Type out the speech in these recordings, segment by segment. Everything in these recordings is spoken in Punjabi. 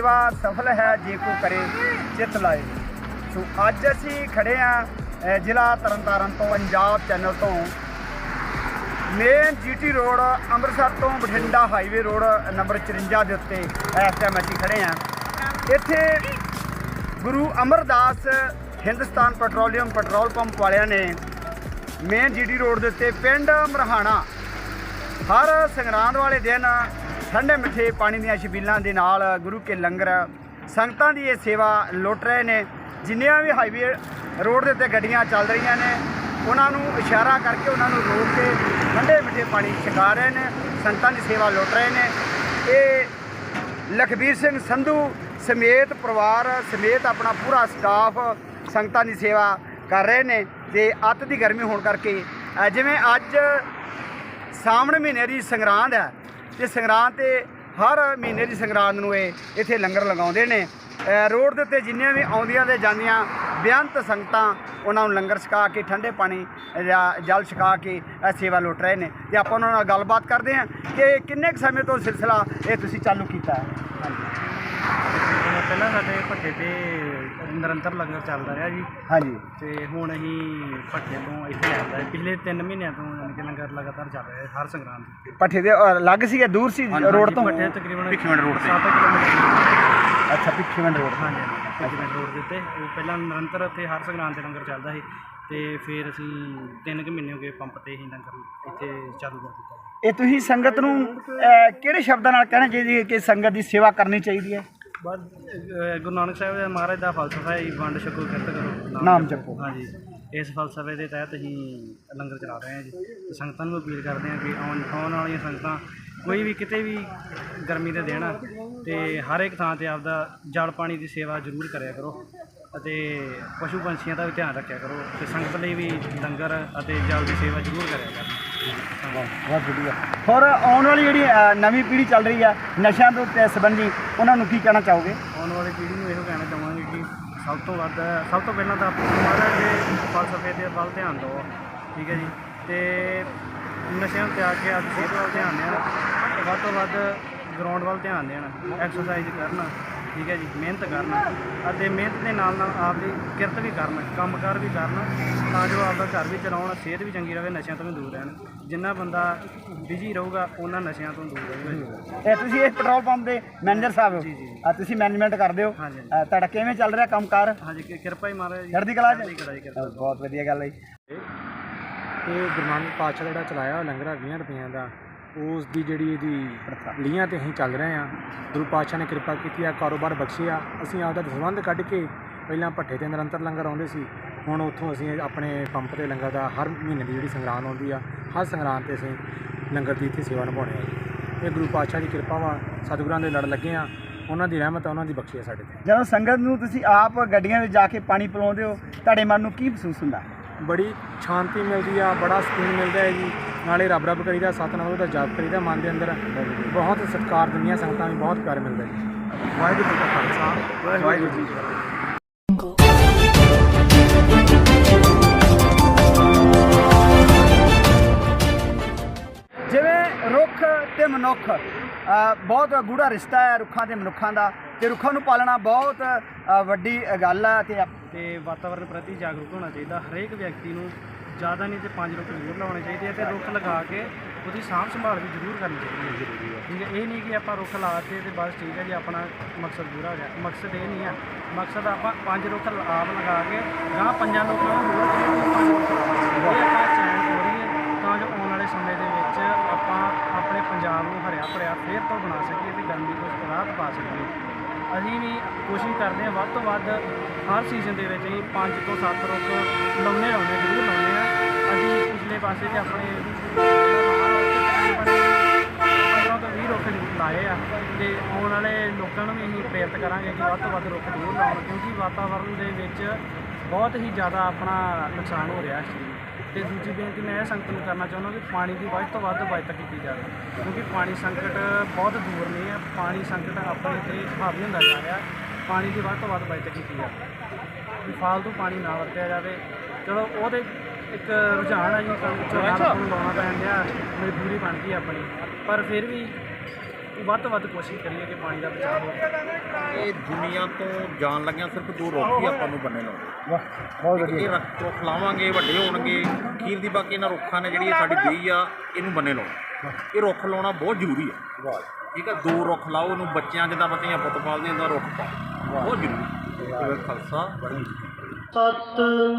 ਸੇਵਾ ਸਫਲ ਹੈ ਜੇ ਕੋ ਕਰੇ ਚਿਤ ਲਾਏ। ਸੋ ਅੱਜ ਅਸੀਂ ਖੜੇ ਆ ਜ਼ਿਲ੍ਹਾ ਤਰਨਤਾਰਨ ਤੋਂ, ਪੰਜਾਬ ਚੈਨਲ ਤੋਂ। ਮੇਨ ਜੀਟੀ ਰੋਡ, ਅੰਮ੍ਰਿਤਸਰ ਤੋਂ ਬਠਿੰਡਾ ਹਾਈਵੇ ਰੋਡ ਨੰਬਰ 54 ਦੇ ਉੱਤੇ ਇਸ ਟਾਈਮ ਅਸੀਂ ਖੜੇ ਆ ਇੱਥੇ Guru Amardas Hindustan Petroleum petrol pump ਵਾਲਿਆਂ ਨੇ ਮੇਨ ਜੀਟੀ ਰੋਡ ਦੇ ਉੱਤੇ ਪਿੰਡ ਮਰਹਾਣਾ, ਹਰ ਸੰਗਰਾਂਦ ਵਾਲੇ ਦਿਨ ਠੰਡੇ ਮਿੱਠੇ ਪਾਣੀ ਦੀਆਂ ਛਬੀਲਾਂ ਦੇ ਨਾਲ ਗੁਰੂ ਕੇ ਲੰਗਰ ਸੰਗਤਾਂ ਦੀ ਇਹ ਸੇਵਾ ਲੁੱਟ ਰਹੇ ਨੇ। ਜਿੰਨੀਆਂ ਵੀ ਹਾਈਵੇ ਰੋਡ ਦੇ ਉੱਤੇ ਗੱਡੀਆਂ ਚੱਲ ਰਹੀਆਂ ਨੇ, ਉਹਨਾਂ ਨੂੰ ਇਸ਼ਾਰਾ ਕਰਕੇ ਉਹਨਾਂ ਨੂੰ ਰੋਕ ਕੇ ਠੰਡੇ ਮਿੱਠੇ ਪਾਣੀ ਛਕਾ ਰਹੇ ਨੇ। ਸੰਗਤਾਂ ਦੀ ਸੇਵਾ ਲੁੱਟ ਰਹੇ ਨੇ। ਇਹ ਲਖਬੀਰ ਸਿੰਘ ਸੰਧੂ ਸਮੇਤ ਪਰਿਵਾਰ ਸਮੇਤ ਆਪਣਾ ਪੂਰਾ ਸਟਾਫ ਸੰਗਤਾਂ ਦੀ ਸੇਵਾ ਕਰ ਰਹੇ ਨੇ ਤੇ ਅੱਤ ਦੀ ਗਰਮੀ ਹੋਣ ਕਰਕੇ ਜਿਵੇਂ ਅੱਜ ਸਾਵਣ ਮਹੀਨੇ ਦੀ ਸੰਗਰਾਂਦ ਹੈ ਤੇ ਸੰਗਰਾਂਦ ਤੇ ਹਰ ਮਹੀਨੇ ਦੀ ਸੰਗਰਾਂਦ ਨੂੰ ਇਹ ਇੱਥੇ ਲੰਗਰ ਲਗਾਉਂਦੇ ਨੇ। ਰੋਡ ਦੇ ਉੱਤੇ ਜਿੰਨੀਆਂ ਵੀ ਆਉਂਦੀਆਂ ਤੇ ਜਾਂਦੀਆਂ ਬੇਅੰਤ ਸੰਗਤਾਂ, ਉਹਨਾਂ ਨੂੰ ਲੰਗਰ ਛਕਾ ਕੇ, ਠੰਡੇ ਪਾਣੀ ਜਾਂ ਜਲ ਛਕਾ ਕੇ ਇਹ ਸੇਵਾ ਲੁੱਟ ਰਹੇ ਨੇ। ਤੇ ਆਪਾਂ ਉਹਨਾਂ ਨਾਲ ਗੱਲਬਾਤ ਕਰਦੇ ਹਾਂ ਕਿ ਕਿੰਨੇ ਕੁ ਸਮੇਂ ਤੋਂ ਸਿਲਸਿਲਾ ਇਹ ਤੁਸੀਂ ਚਾਲੂ ਕੀਤਾ ਹੈ? ਪਹਿਲਾਂ ਸਾਡੇ ਭੱਠੇ ਤੇ ਨਿਰੰਤਰ ਲੰਗਰ ਚੱਲਦਾ ਰਿਹਾ ਜੀ। ਹਾਂਜੀ। ਤੇ ਹੁਣ ਅਸੀਂ ਭੱਠੇ ਤੋਂ ਇੱਥੇ ਆਉਂਦਾ। ਪਿਛਲੇ 3 ਮਹੀਨਿਆਂ ਤੋਂ ਯਾਨੀ ਕਿ ਲੰਗਰ ਲਗਾਤਾਰ ਚੱਲ ਰਿਹਾ ਹੈ ਹਰ ਸੰਗਰਾਂਦ ਤੇ। ਪੱਠੇ ਦੇ ਅ, ਲੱਗ ਸੀਗਾ ਦੂਰ ਸੀ ਰੋਡ ਤੋਂ? ਭੱਠੇ ਤਕਰੀਬਨ ਭਿੱਖੀਵਿੰਡ ਰੋਡ ਤੇ। 7 ਕਿਲੋਮੀਟਰ ਅੱਛਾ ਭਿੱਖੀਵਿੰਡ ਰੋਡ ਹਾਂਜੀ ਭਿੱਖੀਵਿੰਡ ਰੋਡ ਦੇ ਉੱਤੇ। ਉਹ ਪਹਿਲਾਂ ਨਿਰੰਤਰ ਇੱਥੇ ਹਰ ਸੰਗਰਾਂਦ ਤੇ ਲੰਗਰ ਚੱਲਦਾ ਸੀ। ਤੇ ਫਿਰ ਅਸੀਂ 3 ਕੁ ਮਹੀਨੇ ਹੋ ਗਏ ਪੰਪ ਤੇ ਹੀ ਲੰਗਰ ਇੱਥੇ ਚਾਲੂ ਕਰ ਦਿੱਤਾ। ਇਹ ਤੁਸੀਂ ਸੰਗਤ ਨੂੰ ਕਿਹੜੇ ਸ਼ਬਦਾਂ ਨਾਲ ਕਹਿਣਾ ਚਾਹੀਦੀ ਹੈ ਕਿ ਸੰਗਤ ਦੀ ਸੇਵਾ ਕਰਨੀ ਚਾਹੀਦੀ ਹੈ? ਅਹ, ਗੁਰੂ ਨਾਨਕ ਸਾਹਿਬ ਦੇ ਮਹਾਰਾਜ ਦਾ ਫਲਸਫਾ ਹੈ ਜੀ, ਵੰਡ ਛਕੋ ਕਿਰਤ ਕਰੋ ਨਾਮ ਜਪੋ। ਹਾਂਜੀ ਇਸ ਫਲਸਫੇ ਦੇ ਤਹਿਤ ਅਸੀਂ ਲੰਗਰ ਚਲਾ ਰਹੇ ਹਾਂ ਜੀ। ਤੇ ਸੰਗਤਾਂ ਨੂੰ ਅਪੀਲ ਕਰਦੇ ਹਾਂ ਕਿ ਆਉਣ ਆਉਣ ਵਾਲੀਆਂ ਸੰਗਤਾਂ ਕੋਈ ਵੀ ਕਿਤੇ ਵੀ ਗਰਮੀ ਦੇ ਦਿਨ ਤੇ ਹਰ ਇੱਕ ਥਾਂ ਤੇ ਆਪਦਾ ਜਲ ਪਾਣੀ ਦੀ ਸੇਵਾ ਜ਼ਰੂਰ ਕਰਿਆ ਕਰੋ ਅਤੇ ਪਸ਼ੂ ਪੰਛੀਆਂ ਦਾ ਵੀ ਧਿਆਨ ਰੱਖਿਆ ਕਰੋ ਤੇ ਸੰਗਤ ਲਈ ਵੀ ਲੰਗਰ ਅਤੇ ਜਲ ਦੀ ਸੇਵਾ ਜ਼ਰੂਰ ਕਰਿਆ ਕਰੋ। ਬਹੁਤ ਵਧੀਆ। ਹੋਰ ਆਉਣ ਵਾਲੀ ਜਿਹੜੀ ਅ, ਨਵੀਂ ਪੀੜ੍ਹੀ ਚੱਲ ਰਹੀ ਆ ਨਸ਼ਿਆਂ ਦੇ ਉੱਤੇ ਸੰਬੰਧੀ ਉਹਨਾਂ ਨੂੰ ਕੀ ਕਹਿਣਾ ਚਾਹੋਗੇ? ਆਉਣ ਵਾਲੀ ਪੀੜ੍ਹੀ ਨੂੰ ਇਹੋ ਕਹਿਣਾ ਚਾਹਾਂਗੇ ਕਿ ਸਭ ਤੋਂ ਵੱਧ ਸਭ ਤੋਂ ਪਹਿਲਾਂ ਤਾਂ ਮਹਾਰਾਜ ਦੇ ਫਲਸਫੇ ਦੇ ਵੱਲ ਧਿਆਨ ਦਿਓ ਠੀਕ ਹੈ ਜੀ। ਤੇ ਨਸ਼ਿਆਂ ਨੂੰ ਤਿਆਗ ਕੇ ਆਪਣੀ ਸਿਹਤ ਵੱਲ ਧਿਆਨ ਦੇਣ ਤੇ ਵੱਧ ਤੋਂ ਵੱਧ ਗਰਾਊਂਡ ਵੱਲ ਧਿਆਨ ਦੇਣ ਐਕਸਰਸਾਈਜ਼ ਕਰਨ। ਠੀਕ ਹੈ ਜੀ ਮਿਹਨਤ ਕਰਨ ਅਤੇ ਮਿਹਨਤ ਦੇ ਨਾਲ ਨਾਲ ਆਪਦੀ ਕਿਰਤ ਵੀ ਕਰਨ ਕੰਮਕਾਰ ਵੀ ਕਰਨ ਤਾਂ ਜੋ ਆਪਦਾ ਘਰ ਵੀ ਚਲਾਉਣ ਸਿਹਤ ਵੀ ਚੰਗੀ ਰਹੇ ਨਸ਼ਿਆਂ ਤੋਂ ਵੀ ਦੂਰ ਰਹਿਣ। ਜਿੰਨਾ ਬੰਦਾ ਬਿਜ਼ੀ ਰਹੂਗਾ ਉਹਨਾਂ ਨਸ਼ਿਆਂ ਤੋਂ ਦੂਰ ਰਹੂਗਾ ਜੀ। ਤੇ ਤੁਸੀਂ ਇਸ ਪੈਟਰੋਲ ਪੰਪ ਦੇ ਮੈਨੇਜਰ ਸਾਹਿਬ ਹੋ? ਜੀ, ਜੀ। ਅ, ਤੁਸੀਂ ਮੈਨੇਜਮੈਂਟ ਕਰਦੇ ਹੋ? ਤੁਹਾਡਾ ਕਿਵੇਂ ਚੱਲ ਰਿਹਾ ਕੰਮਕਾਰ? ਹਾਂਜੀ ਕਿ- ਕਿਰਪਾ ਹੀ ਮਹਾਰਾਜ ਜੀ। ਚੜ੍ਹਦੀ ਕਲਾ ਚ? ਬਹੁਤ ਵਧੀਆ ਗੱਲ ਹੈ ਜੀ। ਇਹ ਗੁਰੂ ਨਾਨਕ ਪਾਤਸ਼ਾਹ ਜਿਹੜਾ ਚਲਾਇਆ ਲੰਗਰ ਆ 20 ਰੁਪਈਆਂ ਦਾ। ਉਸ ਦੀ ਜਿਹੜੀ ਇਹਦੀ ਲੀਹਾਂ ਤੇ ਅਸੀਂ ਚੱਲ ਰਹੇ ਹਾਂ। ਗੁਰੂ ਪਾਤਸ਼ਾਹ ਨੇ ਕਿਰਪਾ ਕੀਤੀ ਆ ਕਾਰੋਬਾਰ ਬਖਸ਼ਿਆ ਅਸੀਂ ਆਪਦਾ ਦਸਵੰਧ ਕੱਢ ਕੇ ਪਹਿਲਾਂ ਭੱਠੇ ਤੇ ਨਿਰੰਤਰ ਲੰਗਰ ਆਉਂਦੇ ਸੀ। ਹੁਣ ਉੱਥੋਂ ਅਸੀਂ ਆਪਣੇ ਪੰਪ ਤੇ ਲੰਗਰ ਦਾ ਹਰ ਮਹੀਨੇ ਦੀ ਜਿਹੜੀ ਸੰਗਰਾਂਦ ਆਉਂਦੀ ਆ ਹਰ ਸੰਗਰਾਂਦ ਤੇ ਅਸੀਂ ਲੰਗਰ ਦੀ ਇੱਥੇ ਸੇਵਾ ਨਿਭਾਉਣੇ ਆ ਜੀ ਇਹ ਗੁਰੂ ਪਾਤਸ਼ਾਹ ਦੀ ਕਿਰਪਾ ਵਾ ਸਤਿਗੁਰਾਂ ਦੇ ਲੜ ਲੱਗੇ ਆ। ਉਹਨਾਂ ਦੀ ਰਹਿਮਤ ਆ ਉਹਨਾਂ ਦੀ ਬਖਸ਼ੀ ਆ ਸਾਡੇ ਤੇ। ਜਦੋਂ ਸੰਗਤ ਨੂੰ ਤੁਸੀਂ ਆਪ ਗੱਡੀਆਂ ਵਿੱਚ ਜਾ ਕੇ ਪਾਣੀ ਪਿਲਾਉਂਦੇ ਹੋ ਤੁਹਾਡੇ ਮਨ ਨੂੰ ਕੀ ਮਹਿਸੂਸ ਹੁੰਦਾ? ਬੜੀ ਸ਼ਾਂਤੀ ਮਿਲਦੀ ਆ ਬੜਾ ਸਕੂਨ ਮਿਲਦਾ ਹੈ ਜੀ। ਨਾਲੇ ਰੱਬ ਰੱਬ ਕਰੀਦਾ ਸਤਨਾਮ ਦਾ ਜਾਪ ਕਰੀਦਾ ਮਨ ਦੇ ਅੰਦਰ ਬਹੁਤ ਸਤਿਕਾਰ ਦਿੰਦੀਆਂ ਸੰਗਤਾਂ ਵੀ ਬਹੁਤ ਪਿਆਰ ਮਿਲਦਾ ਜੀ। ਵਾਹਿਗੁਰੂ ਜੀ ਕਾ ਖਾਲਸਾ ਵਾਹਿਗੁਰੂ ਜੀ ਕੀ ਫਤਿਹ। ਜਿਵੇਂ ਰੁੱਖ ਤੇ ਮਨੁੱਖ ਬਹੁਤ ਗੂੜਾ ਰਿਸ਼ਤਾ ਹੈ ਰੁੱਖਾਂ ਤੇ ਮਨੁੱਖਾਂ ਦਾ ਤੇ ਰੁੱਖਾਂ ਨੂੰ ਪਾਲਣਾ ਬਹੁਤ ਵੱਡੀ ਗੱਲ ਹੈ ਤੇ ਤੇ ਵਾਤਾਵਰਣ ਪ੍ਰਤੀ ਜਾਗਰੂਕ ਹੋਣਾ ਚਾਹੀਦਾ ਹਰੇਕ ਵਿਅਕਤੀ ਨੂੰ ਜ਼ਿਆਦਾ ਨਹੀਂ ਤੇ ਪੰਜ ਰੁੱਖ ਜ਼ਰੂਰ ਲਾਉਣੇ ਚਾਹੀਦੇ ਆ ਤੇ ਰੁੱਖ ਲਗਾ ਕੇ ਉਹਦੀ ਸਾਂਭ ਸੰਭਾਲ ਵੀ ਜ਼ਰੂਰ ਕਰਨੀ ਚਾਹੀਦੀ ਹੈ। ਜ਼ਰੂਰੀ ਹੈ। ਠੀਕ ਹੈ ਇਹ ਨਹੀਂ ਕਿ ਆਪਾਂ ਰੁੱਖ ਲਾ ਕੇ ਤੇ ਬਸ ਠੀਕ ਹੈ ਜੀ ਆਪਣਾ ਮਕਸਦ ਪੂਰਾ ਹੋ ਗਿਆ। ਮਕਸਦ ਇਹ ਨਹੀਂ ਆ ਮਕਸਦ ਆਪਾਂ ਪੰਜ ਰੁੱਖ ਆਪ ਲਗਾ ਕੇ ਗਾਂ ਪੰਜਾਂ ਲੋਕਾਂ ਨੂੰ ਹੋਰ ਪੰਜ। ਇਹ ਆਪਾਂ ਚੈਨ ਹੋ ਰਹੀ ਹੈ ਤਾਂ ਜੋ ਆਉਣ ਵਾਲੇ ਸਮੇਂ ਦੇ ਵਿੱਚ ਆਪਾਂ ਆਪਣੇ ਪੰਜਾਬ ਨੂੰ ਹਰਿਆ ਭਰਿਆ ਫੇਰ ਤੋਂ ਬਣਾ ਸਕੀਏ ਤੇ ਗਰਮੀ ਤੋਂ ਰਾਹਤ ਪਾ ਸਕੀਏ। ਅਸੀਂ ਵੀ ਕੋਸ਼ਿਸ਼ ਕਰਦੇ ਹਾਂ ਵੱਧ ਤੋਂ ਵੱਧ ਹਰ ਸੀਜ਼ਨ ਦੇ ਵਿੱਚ ਅਸੀਂ 5 ਤੋਂ 7 ਰੁੱਖ ਲਾਉਣੇ ਲਾਉਣੇ ਜ਼ਰੂਰ ਲਾਉਣੇ ਆ ਅਸੀਂ ਪਿਛਲੇ ਪਾਸੇ 'ਚ ਆਪਣੇ 15 ਤੋਂ 20 ਰੁੱਖ ਜ਼ਰੂਰ ਲਾਏ ਆ ਤੇ ਆਉਣ ਵਾਲੇ ਲੋਕਾਂ ਨੂੰ ਵੀ ਅਸੀਂ ਪ੍ਰੇਰਿਤ ਕਰਾਂਗੇ ਕਿ ਵੱਧ ਤੋਂ ਵੱਧ ਰੁੱਖ ਜ਼ਰੂਰ ਲਾਉਣ, ਕਿਉਂਕਿ ਵਾਤਾਵਰਣ ਦੇ ਵਿੱਚ ਬਹੁਤ ਹੀ ਜ਼ਿਆਦਾ ਆਪਣਾ ਨੁਕਸਾਨ ਹੋ ਰਿਹਾ ਇਸ ਚੀਜ਼ ਤੇ ਦੂਜੀ ਬੇਨਤੀ ਮੈਂ ਇਹ ਸੰਗਤ ਨੂੰ ਕਰਨਾ ਚਾਹੁੰਦਾ ਕਿ ਪਾਣੀ ਦੀ ਵੱਧ ਤੋਂ ਵੱਧ ਬਚਤ ਕੀਤੀ ਜਾਵੇ, ਕਿਉਂਕਿ ਪਾਣੀ ਸੰਕਟ ਬਹੁਤ ਦੂਰ ਨਹੀਂ ਹੈ, ਪਾਣੀ ਸੰਕਟ ਆਪਣੇ ਤੇ ਹਾਵੀ ਹੁੰਦਾ ਜਾ ਰਿਹਾ, ਪਾਣੀ ਦੀ ਵੱਧ ਤੋਂ ਵੱਧ ਬਚਤ ਕੀਤੀ ਜਾਵੇ। ਫਾਲਤੂ ਪਾਣੀ ਨਾ ਵਰਤਿਆ ਜਾਵੇ। ਚਲੋ, ਉਹਦੇ ਇੱਕ ਰੁਝਾਨ ਹੈ ਜੀ ਝੋਨਾ ਨੂੰ ਲਾਉਣਾ ਪੈਣ ਡਿਆ ਮਜਬੂਰੀ ਬਣ ਗਈ ਆਪਣੀ। ਪਰ ਫਿਰ ਵੀ ਵੱਧ ਤੋਂ ਵੱਧ ਕੋਸ਼ਿਸ਼ ਕਰੀਏ ਕਿ ਪਾਣੀ ਦਾ ਬਚਾਅ ਹੋਵੇ। ਇਹ ਦੁਨੀਆ ਤੋਂ ਜਾਣ ਲੱਗਿਆ ਸਿਰਫ ਦੋ ਰੁੱਖ ਹੀ ਆਪਾਂ ਨੂੰ ਬੰਨੇ ਲਾਉਣੇ। ਵਾਹ ਬਹੁਤ ਇਹ ਵਧੀਆ। ਰੁੱਖ ਰੁੱਖ ਲਾਵਾਂਗੇ ਵੱਡੇ ਹੋਣਗੇ। ਖੀਰ ਦੀ ਬਾਕੀ ਇਹਨਾਂ ਰੁੱਖਾਂ ਨੇ ਜਿਹੜੀ ਇਹ ਸਾਡੀ ਦੇਈ ਆ ਇਹਨੂੰ ਬੰਨੇ ਲਾਉਣਾ। ਇਹ ਰੁੱਖ ਲਾਉਣਾ ਬਹੁਤ ਜ਼ਰੂਰੀ ਆ। ਠੀਕ ਆ ਦੋ ਰੁੱਖ ਲਾਓ ਉਹਨੂੰ ਬੱਚਿਆਂ ਜਿੱਦਾਂ ਬੱਤੀਆਂ ਪੁੱਤ ਪਾਲਦੇ ਹੁੰਦਾ ਰੁੱਖ ਪਾਓ ਬਹੁਤ ਜ਼ਰੂਰੀ ਹੈ ਇਹ ਖਾਲਸਾ। ਸਤਨਾਮ।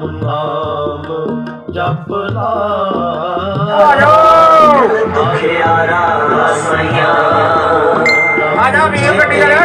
RAM ਨਾਮ ਜਪ ਲਾ ਦੁਖਿਆਰਾ ਸਈਆਂ। ਆਜਾ ਵੀਰ ਗੱਡੀ ਵਾਲਿਆ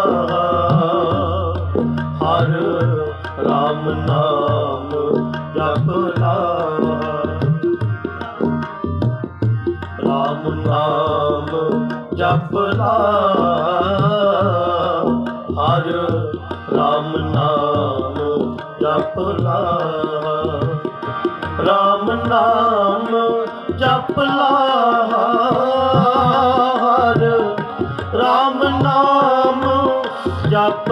ਆਪਣਾ ਹਰ ਰਾਮ ਨਾਮ ਜਪਲਾ ਰਾਮ ਨਾਮ ਜਪਲਾ ਹਰ ਰਾਮ ਨਾਮ ਜਪ